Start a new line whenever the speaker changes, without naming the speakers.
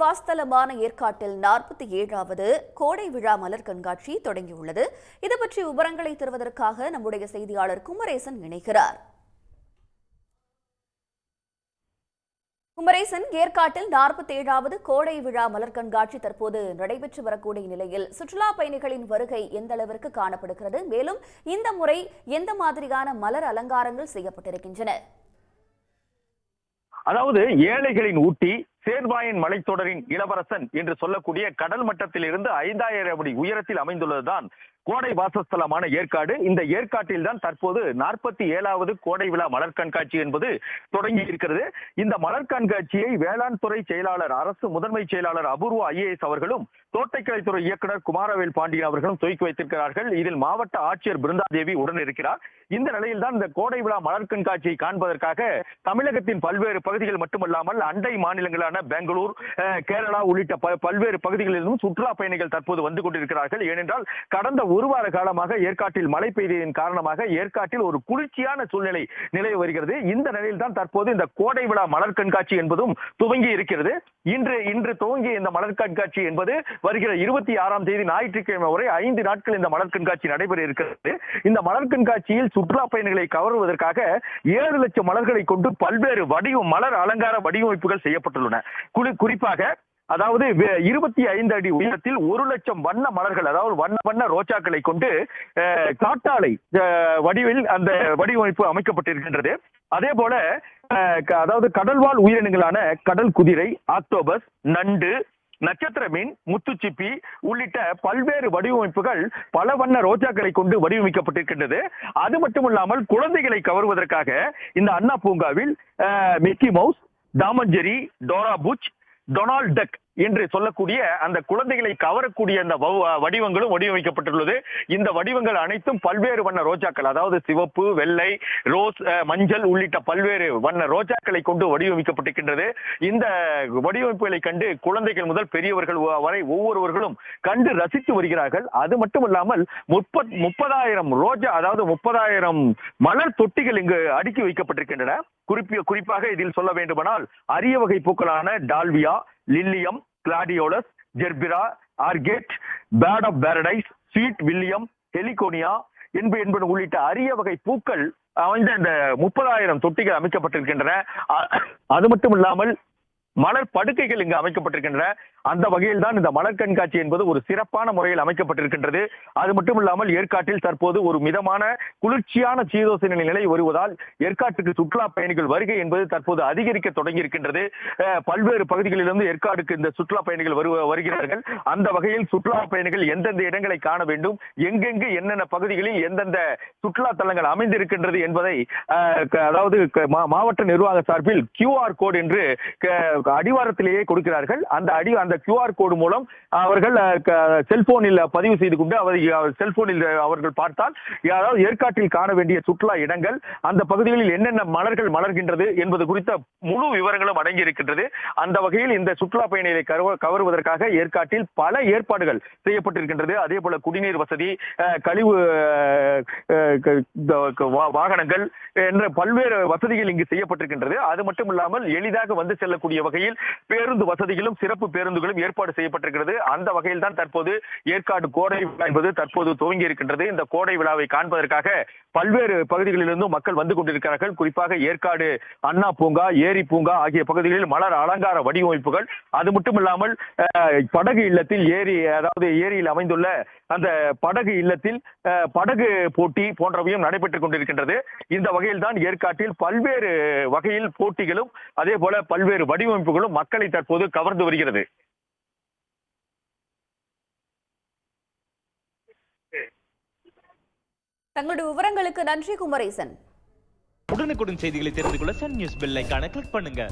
வாஸ்தலமான ஏற்காட்டில் நாற்பத்தி ஏழாவது கோடை விழா மலர் கண்காட்சி தொடங்கியுள்ளது. இது பற்றி விவரங்களை தருவதற்காக நம்முடைய செய்தியாளர் குமரேசன் இணைகிறார். குமரேசன் ஏற்காட்டில் நாற்பத்தி ஏழாவது கோடை விழா மலர் கண்காட்சி தற்போது நடைபெற்று வரக்கூடிய நிலையில் சுற்றுலா பயணிகளின் வருகை எந்த அளவிற்கு காணப்படுகிறது? மேலும் இந்த முறை எந்த மாதிரியான மலர் அலங்காரங்கள் செய்யப்பட்டிருக்கின்றன?
அதாவது ஏழைகளின் ஊட்டி சேர்வாயன் மலைத்தொடரின் இளவரசன் என்று சொல்லக்கூடிய கடல் மட்டத்தில் இருந்து ஐந்தாயிரம் அடி உயரத்தில் அமைந்துள்ளதுதான் கோடை வாசஸ்தலமான ஏற்காடு. இந்த ஏற்காட்டில் தான் தற்போது நாற்பத்தி ஏழாவது கோடை விழா மலர் கண்காட்சி என்பது தொடங்கி இருக்கிறது. இந்த மலர் கண்காட்சியை வேளாண் துறை செயலாளர் அரசு முதன்மை செயலாளர் அபூர்வ ஐஏஎஸ் அவர்களும் தோட்டக்கலைத்துறை இயக்குனர் குமாரவேல் பாண்டியன் அவர்களும் துவக்கி வைத்திருக்கிறார்கள். இதில் மாவட்ட ஆட்சியர் பிருந்தாதேவி உடன் இருக்கிறார். இந்த நிலையில் தான் இந்த கோடை விழா மலர் கண்காட்சியை காண்பதற்காக தமிழகத்தின் பல்வேறு பகுதிகள் மட்டுமல்லாமல் அண்டை மாநிலங்களான பெங்களூர் கேரளா உள்ளிட்ட பல்வேறு பகுதிகளிலும் சுற்றுலா பயணிகள் தற்போது வந்து கொண்டிருக்கிறார்கள். ஏனென்றால் கடந்த ஒரு வார காலமாக ஏற்காட்டில் மழை பெய்ததின் காரணமாக ஏற்காட்டில் ஒரு குளிர்ச்சியான சூழ்நிலை நிலவி வருகிறது. இந்த நிலையில் தான் தற்போது இந்த கோடை விழா மலர் கண்காட்சி என்பதும் துவங்கி இருக்கிறது. இன்று இன்று துவங்கிய இந்த மலர் கண்காட்சி என்பது வருகிற இருபத்தி ஆறாம் தேதி ஞாயிற்றுக்கிழமை வரை ஐந்து நாட்கள் இந்த மலர் கண்காட்சி நடைபெற இருக்கிறது. இந்த மலர் கண்காட்சியில் சுற்றுலா பயணிகளை கவருவதற்காக ஏழு லட்சம் மலர்களை கொண்டு பல்வேறு வடிவ மலர் அலங்கார வடிவமைப்புகள் செய்யப்பட்டுள்ளன. குறிப்பாக அதாவது இருபத்தி ஐந்து அடி உயரத்தில் ஒரு லட்சம் வண்ண மலர்கள் அதாவது வண்ண வண்ண ரோச்சாக்களை கொண்டு காட்டாலை வடிவில் அந்த வடிவமைப்பு அமைக்கப்பட்டிருக்கின்றது. அதே போல க- அதாவது கடல்வாழ் உயிரினங்களான கடல் குதிரை ஆக்டோபஸ் நண்டு நட்சத்திர மீன் முத்துச்சிப்பி உள்ளிட்ட பல்வேறு வடிவமைப்புகள் பல வண்ண ரோஜாக்களை கொண்டு வடிவமைக்கப்பட்டிருக்கின்றது. அது மட்டும் இல்லாமல் குழந்தைகளை கவருவதற்காக இந்த அண்ணா பூங்காவில் Mickey Mouse Tom and Jerry Dora புச் Donald Duck என்று சொல்லக்கூடிய அந்த குழந்தைகளை கவரக்கூடிய அந்த வடிவங்களும் வடிவமைக்கப்பட்டுள்ளது. இந்த வடிவங்கள் அனைத்தும் பல்வேறு வண்ண ரோஜாக்கள் அதாவது சிவப்பு வெள்ளை ரோஸ் அஹ், மஞ்சள் உள்ளிட்ட பல்வேறு வண்ண ரோஜாக்களை கொண்டு வடிவமைக்கப்பட்டிருக்கின்றது. இந்த வடிவமைப்புகளை கண்டு குழந்தைகள் முதல் பெரியவர்கள் வரை ஒவ்வொருவர்களும் கண்டு ரசித்து வருகிறார்கள். அது மட்டும் இல்லாமல் முப்பத் முப்பதாயிரம் ரோஜா அதாவது முப்பதாயிரம் மலர் தொட்டிகள் இங்கு அடுக்கி வைக்கப்பட்டிருக்கின்றன. குறிப்பி குறிப்பாக இதில் சொல்ல வேண்டுமானால் அரிய வகை பூக்களான டால்வியா lilium gladiolus gerbera orchid bird of paradise sweet william heliconia என்பது என்பன உள்ளிட்ட அரிய வகை பூக்கள் அமைந்த இந்த முப்பதாயிரம் தொட்டிகள் அமைக்கப்பட்டிருக்கின்றன. அது மட்டும் இல்லாமல் மலர் படுக்கைகள் இங்கு அமைக்கப்பட்டிருக்கின்றன. அந்த வகையில் தான் இந்த மலர் கண்காட்சி என்பது ஒரு சிறப்பான முறையில் அமைக்கப்பட்டிருக்கின்றது. அது மட்டும் இல்லாமல் ஏற்காட்டில் தற்போது ஒரு மிதமான குளிர்ச்சியான சீதோசன நிலை வருவதால் ஏற்காட்டுக்கு சுற்றுலா பயணிகள் வருகை என்பது தற்போது அதிகரிக்க தொடங்கி இருக்கின்றது அஹ், பல்வேறு பகுதிகளிலிருந்து ஏற்காடுக்கு இந்த சுற்றுலா பயணிகள் வரு வருகிறார்கள். அந்த வகையில் சுற்றுலா பயணிகள் எந்தெந்த இடங்களை காண வேண்டும் எங்கெங்கு என்னென்ன பகுதிகளில் எந்தெந்த சுற்றுலா தலங்கள் அமைந்திருக்கின்றது என்பதை க- அதாவது மா- மாவட்ட நிர்வாக சார்பில் கியூஆர் கோட் என்று க- அடிவாரத்திலேயே கொடுக்கிறார்கள். அந்த அடி அந்த கியூஆர் கோடு மூலம் அவர்கள் செல்போனில் பதிவு செய்து கொண்டு அவர் செல்போனில் அவர்கள் பார்த்தால் யாராவது ஏற்காட்டில் காண வேண்டிய சுற்றுலா இடங்கள் அந்த பகுதிகளில் என்னென்ன மலர்கள் மலர்கின்றது என்பது குறித்த முழு விவரங்களும் அடங்கி இருக்கின்றது அந்த வகையில் இந்த சுற்றுலா பயணிகளை கவருவதற்காக ஏற்காட்டில் பல ஏற்பாடுகள் செய்யப்பட்டிருக்கின்றது. அதே போல குடிநீர் வசதி கழிவு வாகனங்கள் என்ற பல்வேறு வசதிகள் இங்கு செய்யப்பட்டிருக்கின்றது. அது மட்டும் இல்லாமல் எளிதாக வந்து செல்லக்கூடிய வகையில் பேருந்து வசதிகளும் சிறப்பு பேருந்துகளும் ஏற்பாடு செய்யப்பட்டிருக்கிறது. அந்த வகையில் தான் தற்போது ஏற்காடு கோடை விழா என்பது தற்போது துவங்கி இருக்கின்றது. இந்த கோடை விழாவை காண்பதற்காக பல்வேறு பகுதிகளிலிருந்தும் மக்கள் வந்து கொண்டிருக்கிறார்கள். குறிப்பாக ஏற்காடு அண்ணா பூங்கா ஏரி பூங்கா ஆகிய பகுதிகளில் மலர் அலங்கார வடிவமைப்புகள். அது மட்டும் இல்லாமல் படகு இல்லத்தில் ஏரி அதாவது ஏரியில் அமைந்துள்ள அந்த படகு இல்லத்தில் படகு போட்டி போன்றவையும் நடைபெற்றுக் கொண்டிருக்கின்றது. இந்த வகையில் தான் ஏற்காட்டில் பல்வேறு வகையில் போட்டிகளும் அதே போல பல்வேறு வடிவமைப்புகளும் மக்களை தற்போது கவர்ந்து வருகிறது.
தங்களுடைய விவரங்களுக்கு நன்றி குமரேசன்.
உடனுக்குடன் செய்திகளை தெரிந்து கொள்ள சன் நியூஸ் பெல் ஐகானை கிளிக் பண்ணுங்க.